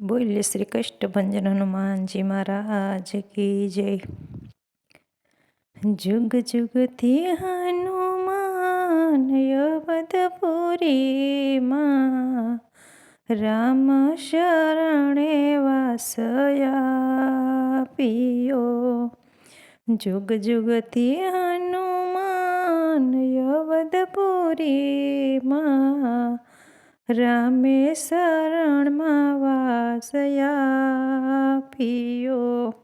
બોલ્ય શ્રી કષ્ટભંજન હનુમાનજી મહારાજ કી જય. જુગ જુગથી હનુમાન અવધપુરીમાં રામ શરણે વાસયા પિયો જુગ જુગથી હનુમાન અવધપુરીમાં રામે શરણમાં વાસયા પિયો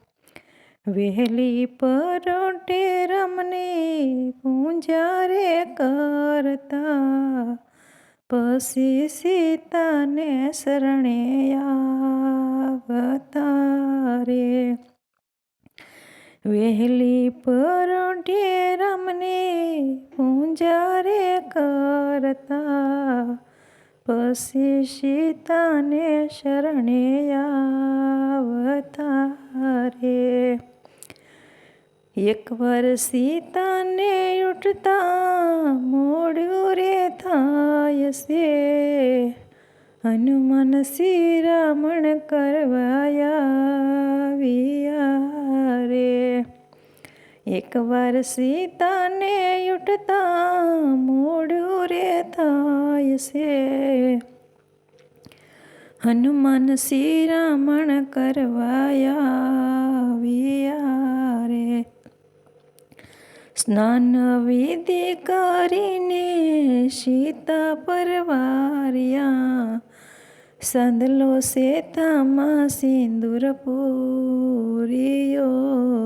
વહેલી પરોટે રમને પૂંજારે કરતા, પછી સીતાને શરણે આવતારે વહેલી પરોઢે રમને પૂંજારે કરતા પછી સીતાને શરણે આવતારે એકવાર સીતાને ઉઠતા મોડું રે થાય છે હનુમાન શ્રીરામણ કરવાયા રે એકવાર સીતાને ઉઠતા મોડું રે થાય છે. હનુમાન શ્રીરામણ કરવાયા રે. સ્નાન વિધિ કરીને સીતા પરવાર્યા સંદલો સેતામાં સિંદુર પૂર્યો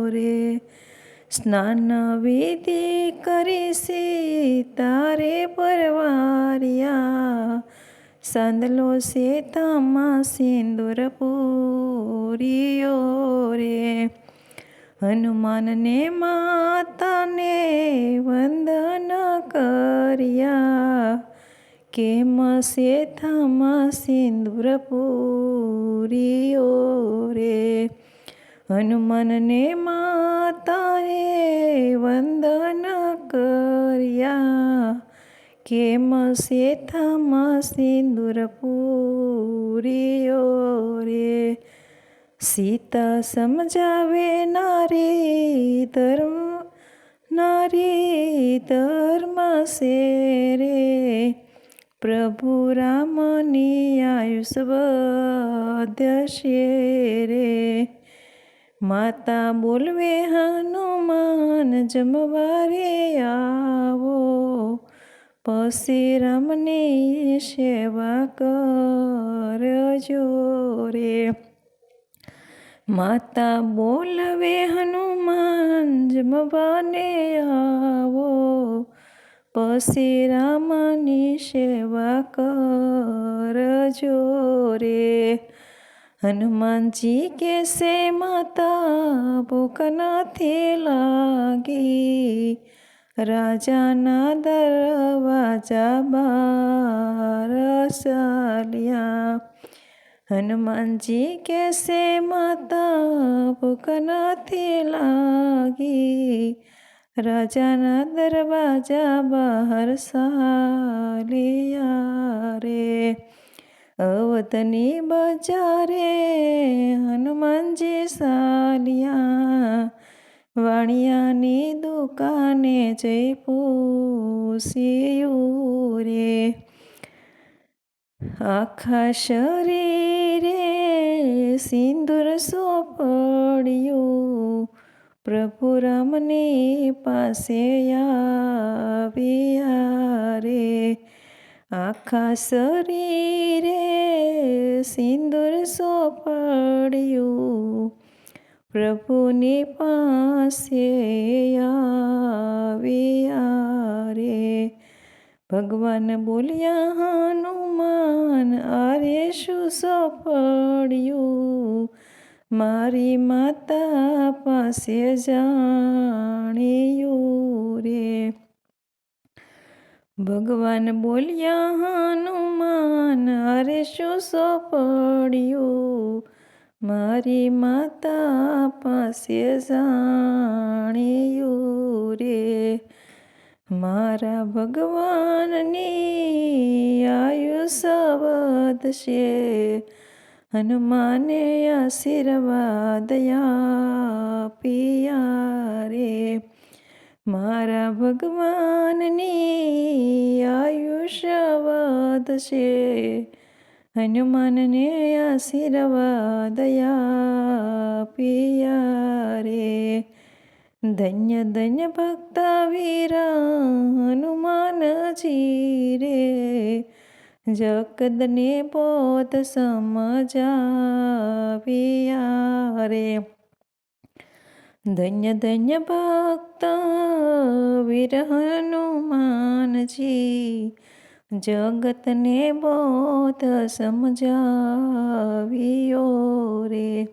રે. સ્નાન વિધિ કરીશે તારે પરવારિયા. સાંદલો શેતામાં સિંદૂર પૂર્યો રે. હનુમાનને માતાને વંદન કર્યા. કેમ શેથામાં સિંદૂર પૂર્યો રે? હનુમાનને માતાએ વંદન કર્યા. કેમ શેથામાં સિંદૂર પૂર્યો રે? સીતા સમજાવે નારી ધર્મ નારી ધર્મ સે રે. પ્રભુ રામની આયુષ વધશે રે. માતા બોલવે, હનુમાન જમવારે આવો, પછી રામની સેવા કરજો રે. માતા બોલવે, હનુમાન જમવાને આવો, પછી રામની સેવા કરજો રે. હનુમાનજી કેસે માતા ભૂખ નથી લાગી રાજાના દરવાજા બાર ચાલ્યા હનુમાનજી કેસે માતા ભૂખ નથી લાગી રાજાના દરવાજા બહાર સાલિયા રે અવતની બજારે હનુમાનજી સાલિયા, વાણિયાની દુકાને જઈ પૂસ્યું રે આખા શરીરે સિંદૂર સોપડ્યું, પ્રભુ રામની પાસે આવ્યા રે આખા શરીરે સિંદૂર સોપડ્યું પ્રભુની પાસે આવ્યા રે ભગવાન બોલ્યા હનુમાન આરે શું સોપડ્યું મારી માતા પાસે જાણ્યું રે ભગવાન બોલ્યા હનુમાન અરે શું સોપડ્યું? મારી માતા પાસે જાણ્યું રે. મારા ભગવાનની આયુષ વધશે હનુમાને આશીર્વાદ પિયા રે. મારા ભગવાનની આયુષ્ય વધશે હનુમાનને આશીર્વાદ પિયા રે ધન્ય ધન્ય ભક્ત વીરા હનુમાનજી રે જગદને પોત સમજાવ્યા રે ધન્ય ધન્ય ભક્ત વિરહનુમાનજી જગતને બોધ સમજાવ્યો રે.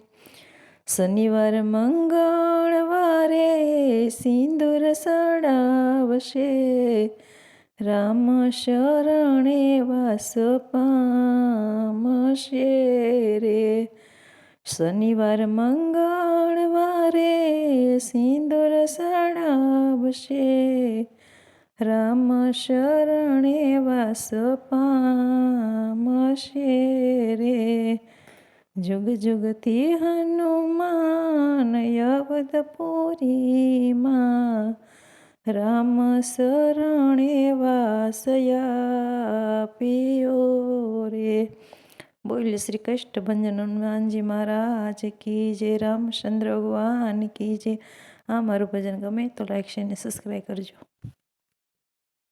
શનિવાર મંગળવારે સિંદૂર સડાવશે. રામ શરણે વાસ પામશે રે. શનિવાર મંગળવારે સિંદૂર સડાવશે રામ શરણે વાસ પામશે રે. જુગ જુગથી હનુમાન યવદપુરીમાં રામ શરણે વાસયા પિયો રે. બોલ શ્રી કૃષ્ણ ભંજન હનુમાનજી મહારાજ, કી જય રામચંદ્ર ભગવાન, કી જય. આ મારું ભજન ગમે તો લાઈક શેર ને સબસ્ક્રાઈબ કરજો.